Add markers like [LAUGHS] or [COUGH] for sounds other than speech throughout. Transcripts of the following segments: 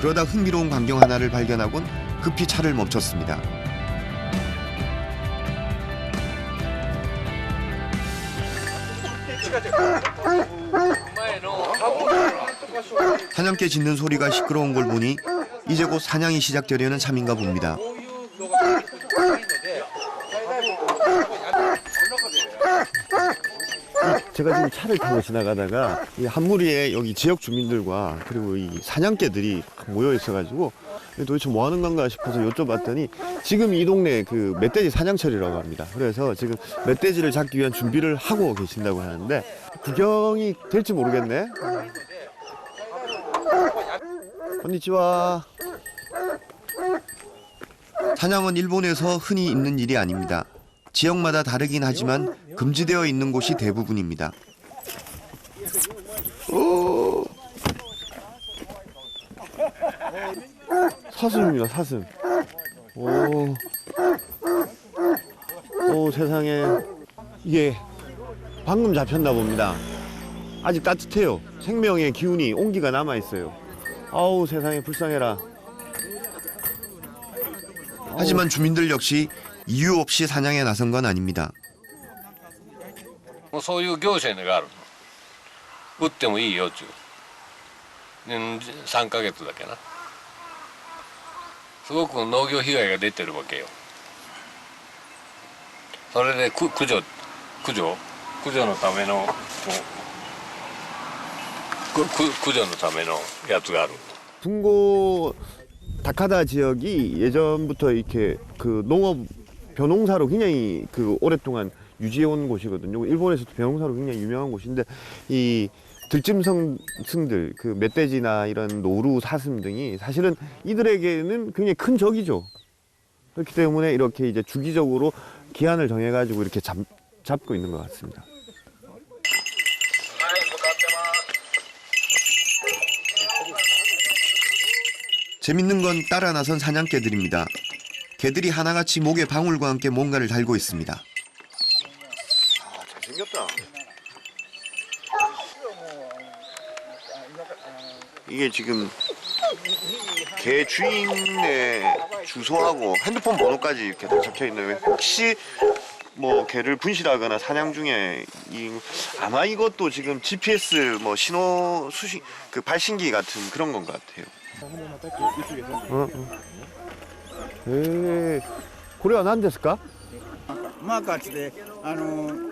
그러다 흥미로운 광경 하나를 발견하곤 급히 차를 멈췄습니다. 사냥개 짖는 소리가 시끄러운 걸 보니 이제 곧 사냥이 시작되려는 참인가 봅니다. 제가 지금 차를 타고 지나가다가 이 한무리에 여기 지역 주민들과 그리고 이 사냥개들이 모여 있어가지고 도대체 뭐 하는 건가 싶어서 여쭤봤더니 지금 이 동네 그 멧돼지 사냥철이라고 합니다. 그래서 지금 멧돼지를 잡기 위한 준비를 하고 계신다고 하는데 구경이 될지 모르겠네. 건니치와. 사냥은 일본에서 흔히 있는 일이 아닙니다. 지역마다 다르긴 하지만 금지되어 있는 곳이 대부분입니다. 오. 사슴입니다, 사슴. 오. 오, 세상에. 이게 방금 잡혔나 봅니다. 아직 따뜻해요. 생명의 기운이, 온기가 남아있어요. 아우, 세상에 불쌍해라. 하지만 주민들 역시 이유 없이 사냥에 나선 건 아닙니다. もうそういう業者がある売ってもいいよっちゅううん3ヶ月だけなすごく農業被害が出てるわけよそれでく駆除駆除駆除のためのこうくく駆除のためのやつがある 분고 다카다 지역이 예전부터 이렇게 그 농업 벼농사로 굉장히 그 오랫동안 유지해온 곳이거든요. 일본에서도 벼농사로 굉장히 유명한 곳인데 이 들짐승들 그 멧돼지나 이런 노루 사슴 등이 사실은 이들에게는 굉장히 큰 적이죠. 그렇기 때문에 이렇게 이제 주기적으로 기한을 정해가지고 이렇게 잡, 잡고 있는 것 같습니다. 재밌는 건 따라 나선 사냥개들입니다. 개들이 하나같이 목에 방울과 함께 뭔가를 달고 있습니다. 아, 잘생겼다. 이게 지금 개 주인의 주소하고 핸드폰 번호까지 이렇게 다 적혀 있네요. 혹시 뭐 개를 분실하거나 사냥 중에 이 아마 이것도 지금 GPS 뭐 신호 수신 그 발신기 같은 그런 건 것 같아요. 어, 어. 에, 고래가 난ですか?マーカーっつってあの、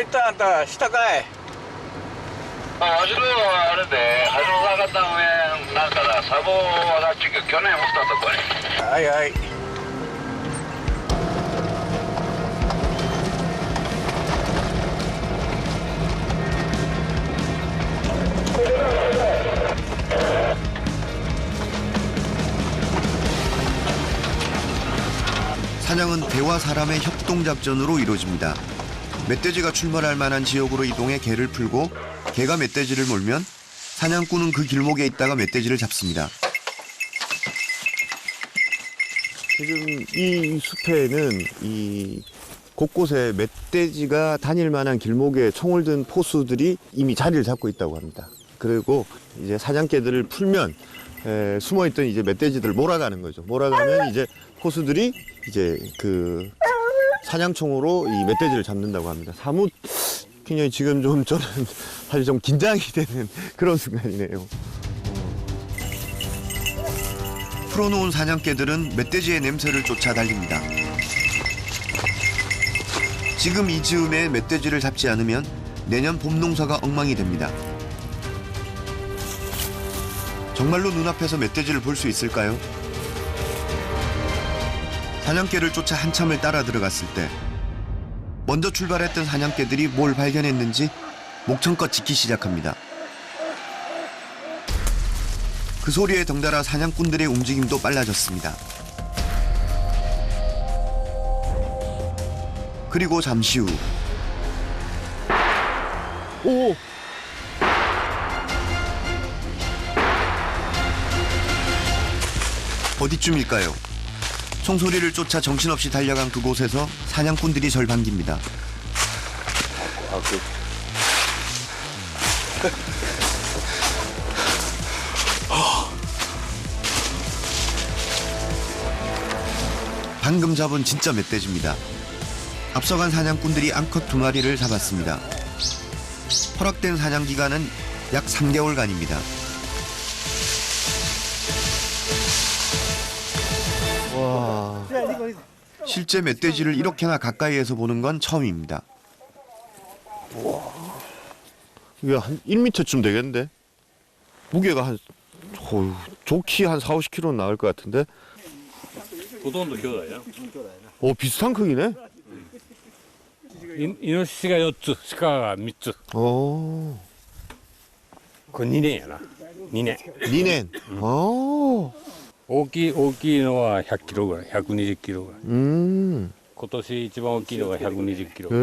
있다 한다 시다가에 아, 아직도 아는데 하루 나갔다 오면 나가라 사보 와가지고 그 견해 못 탔던 거야. 아이 아이. 사냥은 대와 사람의 협동작전으로 이루어집니다. 멧돼지가 출몰할 만한 지역으로 이동해 개를 풀고 개가 멧돼지를 몰면 사냥꾼은 그 길목에 있다가 멧돼지를 잡습니다. 지금 이 숲에는 이 곳곳에 멧돼지가 다닐 만한 길목에 총을 든 포수들이 이미 자리를 잡고 있다고 합니다. 그리고 이제 사냥개들을 풀면 에, 숨어있던 이제 멧돼지들을 몰아가는 거죠. 몰아가면 이제 포수들이 이제 그 사냥총으로 이 멧돼지를 잡는다고 합니다. 사뭇 굉장히 지금 좀 저는 [LAUGHS] 사실 좀 긴장이 되는 그런 순간이네요. 풀어놓은 사냥개들은 멧돼지의 냄새를 쫓아 달립니다. 지금 이 즈음에 멧돼지를 잡지 않으면 내년 봄 농사가 엉망이 됩니다. 정말로 눈앞에서 멧돼지를 볼 수 있을까요? 사냥개를 쫓아 한참을 따라 들어갔을 때 먼저 출발했던 사냥개들이 뭘 발견했는지 목청껏 짖기 시작합니다. 그 소리에 덩달아 사냥꾼들의 움직임도 빨라졌습니다. 그리고 잠시 후 오! 어디쯤일까요? 총소리를 쫓아 정신없이 달려간 그곳에서 사냥꾼들이 절 반깁니다. 아, 그 방금 잡은 진짜 멧돼지입니다. 앞서간 사냥꾼들이 암컷 두 마리를 잡았습니다. 허락된 사냥 기간은 약 3개월간입니다. 실제 멧돼지를 이렇게나 가까이에서 보는 건 처음입니다. 이게 한 1m쯤 되겠는데? 무게가 한, 어휴, 좋기 한 4, 50kg 나올 것 같은데? ほとんど兄弟だ오, 비슷한 크기네? イイノシシが4つ鹿が3つ 오, これ2年やな2年 니넨. 오, 大きい大きいのは100キロぐらい120キロぐらい。うん。今年一番大きいのが120キロ。え、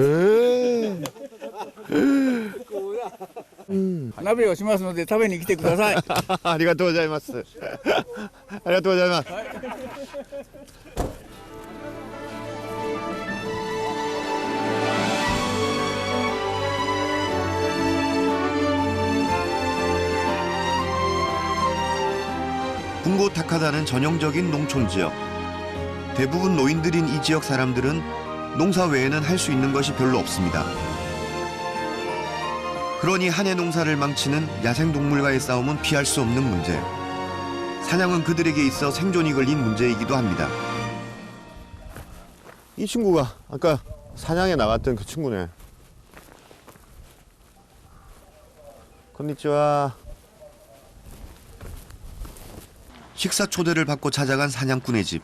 えー。うん、鍋をしますので食べに来てください。[LAUGHS] ありがとうございます。[LAUGHS] ありがとうございます、はい bun고 타카다는 전형적인 농촌 지역. 대부분 노인들인 이 지역 사람들은 농사 외에는 할 수 있는 것이 별로 없습니다. 그러니 한해 농사를 망치는 야생동물과의 싸움은 피할 수 없는 문제. 사냥은 그들에게 있어 생존이 걸린 문제이기도 합니다. 이 친구가 아까 사냥에 나갔던 그 친구네. 건니치와 식사 초대를 받고 찾아간 사냥꾼의 집.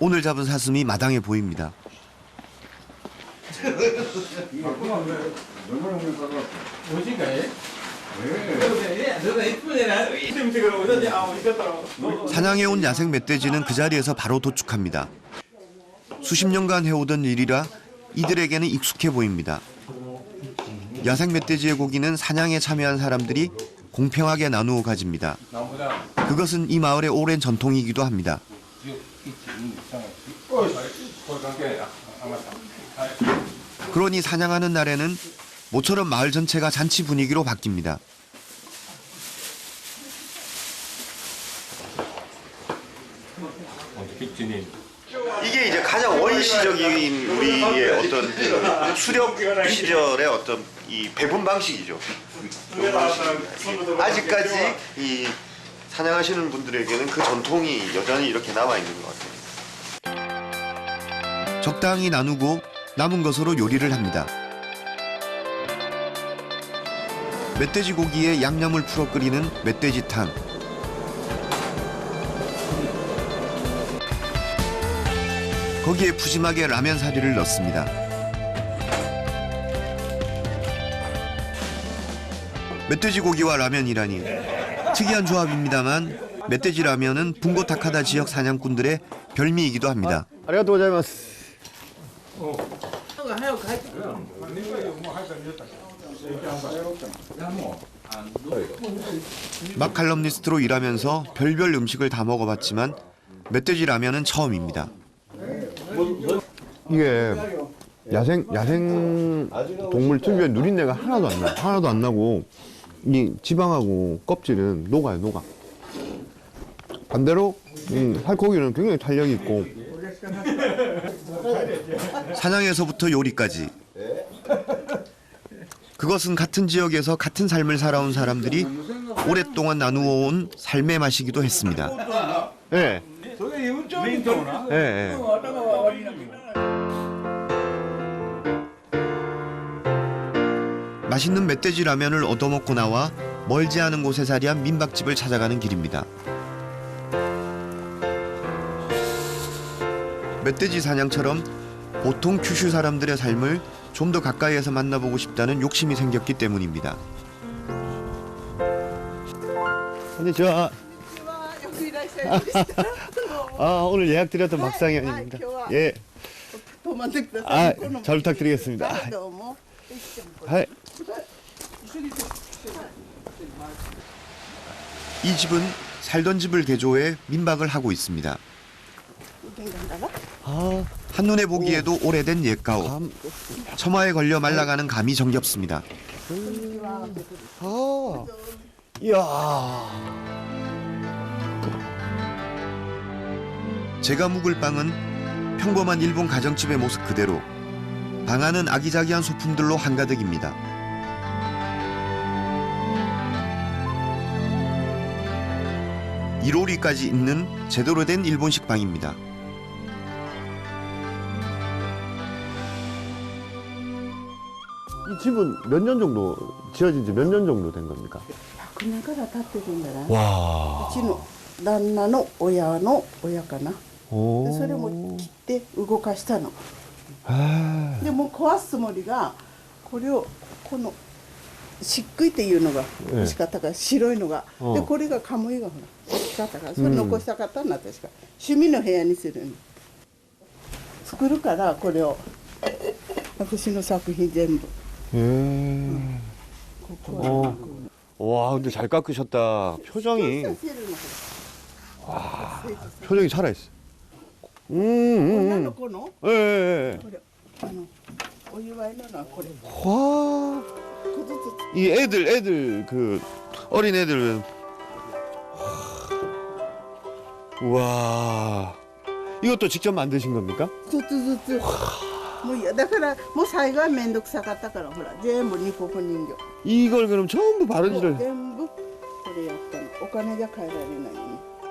오늘 잡은 사슴이 마당에 보입니다. 사냥해 온 야생 멧돼지는 그 자리에서 바로 도축합니다. 수십 년간 해오던 일이라 이들에게는 익숙해 보입니다. 야생 멧돼지의 고기는 사냥에 참여한 사람들이 공평하게 나누어 가집니다. 그것은 이 마을의 오랜 전통이기도 합니다. 그러니 사냥하는 날에는 모처럼 마을 전체가 잔치 분위기로 바뀝니다. 이게 이제 가장 원시적인 어떤 그 수렵 시절의 어떤 이 배분 방식이죠. 아직까지 이 사냥하시는 분들에게는 그 전통이 여전히 이렇게 남아 있는 것 같아요. 적당히 나누고 남은 것으로 요리를 합니다. 멧돼지 고기에 양념을 풀어 끓이는 멧돼지탕. 거기에 푸짐하게 라면 사리를 넣습니다. 멧돼지 고기와 라면이라니 특이한 조합입니다만 멧돼지 라면은 분고 타카다 지역 사냥꾼들의 별미이기도 합니다. 아리가또 고자이마스. 막 칼럼니스트로 일하면서 별별 음식을 다 먹어봤지만 멧돼지 라면은 처음입니다. 이게 야생 야생 동물 특유의 누린내가 하나도 안 나. 하나도 안 나고 이 지방하고 껍질은 녹아요 녹아 반대로 이 살코기는 굉장히 탄력 있고 사냥에서부터 요리까지 그것은 같은 지역에서 같은 삶을 살아온 사람들이 오랫동안 나누어 온 삶의 맛이기도 했습니다. 예. 네. 예. 예. 맛있는 멧돼지 라면을 얻어먹고 나와 멀지 않은 곳에 자리한 민박집을 찾아가는 길입니다. 멧돼지 사냥처럼 보통 큐슈 사람들의 삶을 좀 더 가까이에서 만나보고 싶다는 욕심이 생겼기 때문입니다. 근데 저 아, 오늘 예약드렸던 박상현입니다. 예. 아, 잘 부탁드리겠습니다. はい이 집은 살던 집을 개조해 민박을 하고 있습니다. 한눈에 보기에도 오래된 옛가옥. 처마에 걸려 말라가는 감이 정겹습니다. 제가 묵을 빵은 평범한 일본 가정집의 모습 그대로 방 안은 아기자기한 소품들로 한가득입니다. 이로리까지 있는 제대로 된 일본식 방입니다. 이 집은 몇 년 정도 지어진 지 몇 년 정도 된 겁니까? 100年から経ってるんだな。う 와. ちの旦那の親の親かな。で 오. それも切って動かしたの。 아. でもう壊すつもりがこれをこの漆喰っていうのがええ欲しかったから白いのが、うんでこれがカムイがほら欲しかったからそれ残したかったんだ確か趣味の部屋にするの作るからこれを私の作品全部 예. ここは 어. 와, 근데 잘 깎으셨다. 표정이 させるのこ 표정이 살아 있어. 음, れ 음, 女 음. の子の 예, 예, 예. これあのお祝いのなこれ 와. 小ずつ 이 애들 애들 그 어린 애들은 우와 이것도 직접 만드신 겁니까? 一つずつもういやだからもう最後は面倒くさかったからほら全部ニコポ人形 이걸 그럼 전부 もう 바느질을 全部これやったのお金じゃ買えられないね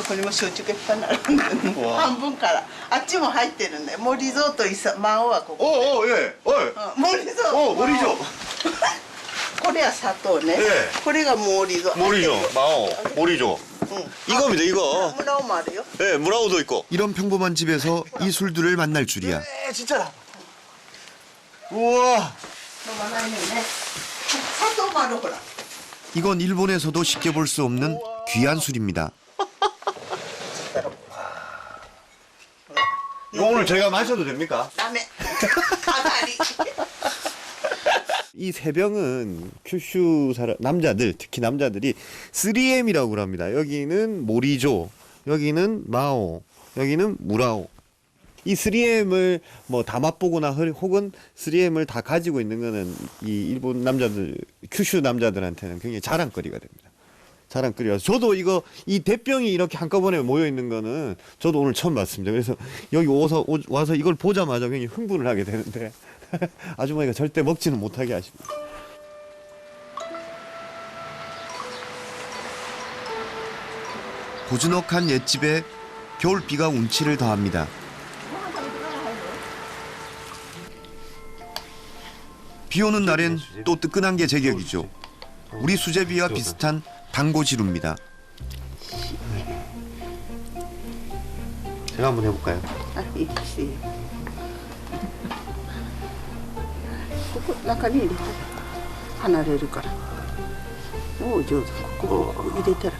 ここにも焼酎がいっぱい並んでるの半分からあっちも入ってるんで森蔵と伊佐真央はここ 어, 예. 어. うん森蔵 어, 머리죠. これは砂糖ね、ええこれが森蔵 머리죠. 마오. 머리죠. うん 이겁니다, 이거. 村尾もあるよ 예, 무라우도 있고. 이런 평범한 집에서 이 술들을 만날 줄이야. 네, 에, 진짜다. 우와. 飲まないのよね砂糖もあるほら 이건 일본에서도 쉽게 볼 수 없는 귀한 술입니다. 요 오늘 저희가 마셔도 됩니까? 남의 [LAUGHS] 아가리. 이 세병은 큐슈 사람 남자들 특히 남자들이 3M이라고 합니다. 여기는 모리조, 여기는 마오, 여기는 무라오. 이 3M을 뭐 다 맛보거나 혹은 3M을 다 가지고 있는 거는 이 일본 남자들 큐슈 남자들한테는 굉장히 자랑거리가 됩니다. 자랑거리라서 저도 이거 이 대병이 이렇게 한꺼번에 모여 있는 거는 저도 오늘 처음 봤습니다. 그래서 여기 와서 오- 와서 이걸 보자마자 굉장히 흥분을 하게 되는데 [LAUGHS] 아주머니가 절대 먹지는 못하게 하십니다. 고즈넉한 옛집에 겨울 비가 운치를 더합니다. 비 오는 날엔 또 뜨끈한 게 제격이죠. 우리 수제비와 비슷한 단고지루입니다. 제가 한번 해볼까요? 아, 예, 아, 예. 약간 이리 하나를 이리 거라. 오, 저, 이리 대라.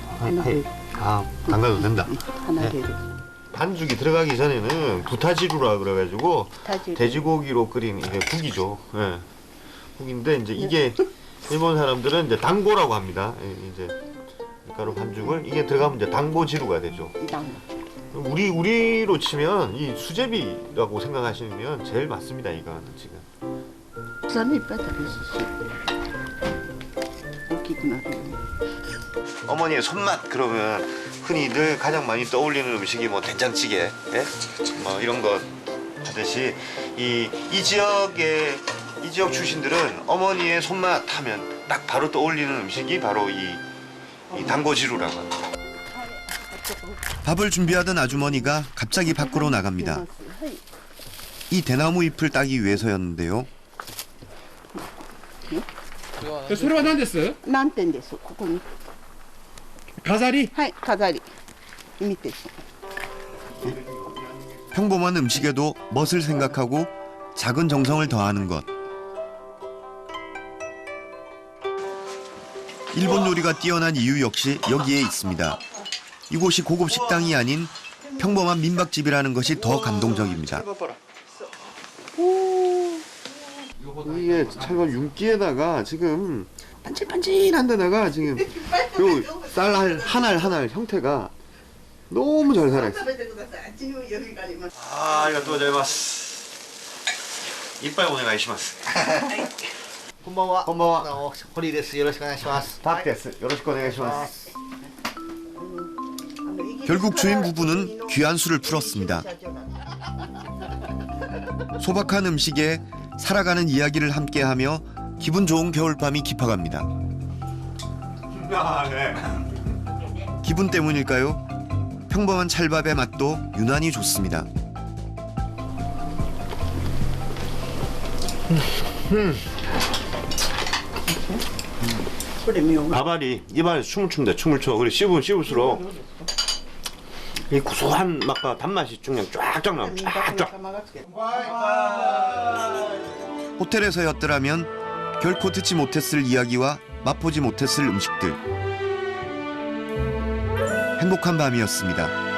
아, 당가도 된다. 하나를 이리. 반죽이 들어가기 전에는 부타지루라 그래가지고 부타지루. 돼지고기로 끓인 국이죠. 예. 국인데 이제 이게 일본 사람들은 이제 당고라고 합니다. 예, 이제 밀가루 반죽을 이게 들어가면 이제 당고 지루가 되죠. 우리 우리로 치면 이 수제비라고 생각하시면 제일 맞습니다. 이거는 지금. 어머니의 손맛 그러면 흔히들 가장 많이 떠올리는 음식이 뭐 된장찌개, 예? 뭐 이런 것 하듯이 이 이 지역의 이 지역 출신들은 어머니의 손맛 하면 딱 바로 떠올리는 음식이 바로 이, 이 단고지루라고 합니다. 밥을 준비하던 아주머니가 갑자기 밖으로 나갑니다. はい 이 대나무 잎을 따기 위해서였는데요. それは何です何点ですここに飾りはい飾り見て 평범한 음식에도 멋을 생각하고 작은 정성을 더하는 것. 일본 요리가 뛰어난 이유 역시 여기에 있습니다. 이곳이 고급 식당이 아닌 평범한 민박집이라는 것이 더 감동적입니다. 이게 철반 윤기에다가 지금 반질반질한 데다가 지금 요쌀 한 알 한 알 형태가 너무 잘 살아있어. 아, 이거 또 잘맞. 이빨 오늘 가이시마스. [LAUGHS] こんばんは。こんばんはあの堀井です。よろしくお願いします。 닭데스. 요로시ku 오네가이시마스. 결국 결국 주인 부부는 귀한 수를 풀었습니다. 소박한 음식에 살아가는 이야기를 함께하며 기분 좋은 겨울밤이 깊어갑니다. 기분 때문일까요? 평범한 찰밥의 맛도 유난히 좋습니다. こ 아발이 입안에 춤을 춘다 춤을 춰. 그래 씹으면 씹을수록 이 고소한 맛과 단맛이 그냥 쫙쫙 나고 쫙쫙. 호텔에서였더라면 결코 듣지 못했을 이야기와 맛보지 못했을 음식들. 행복한 밤이었습니다.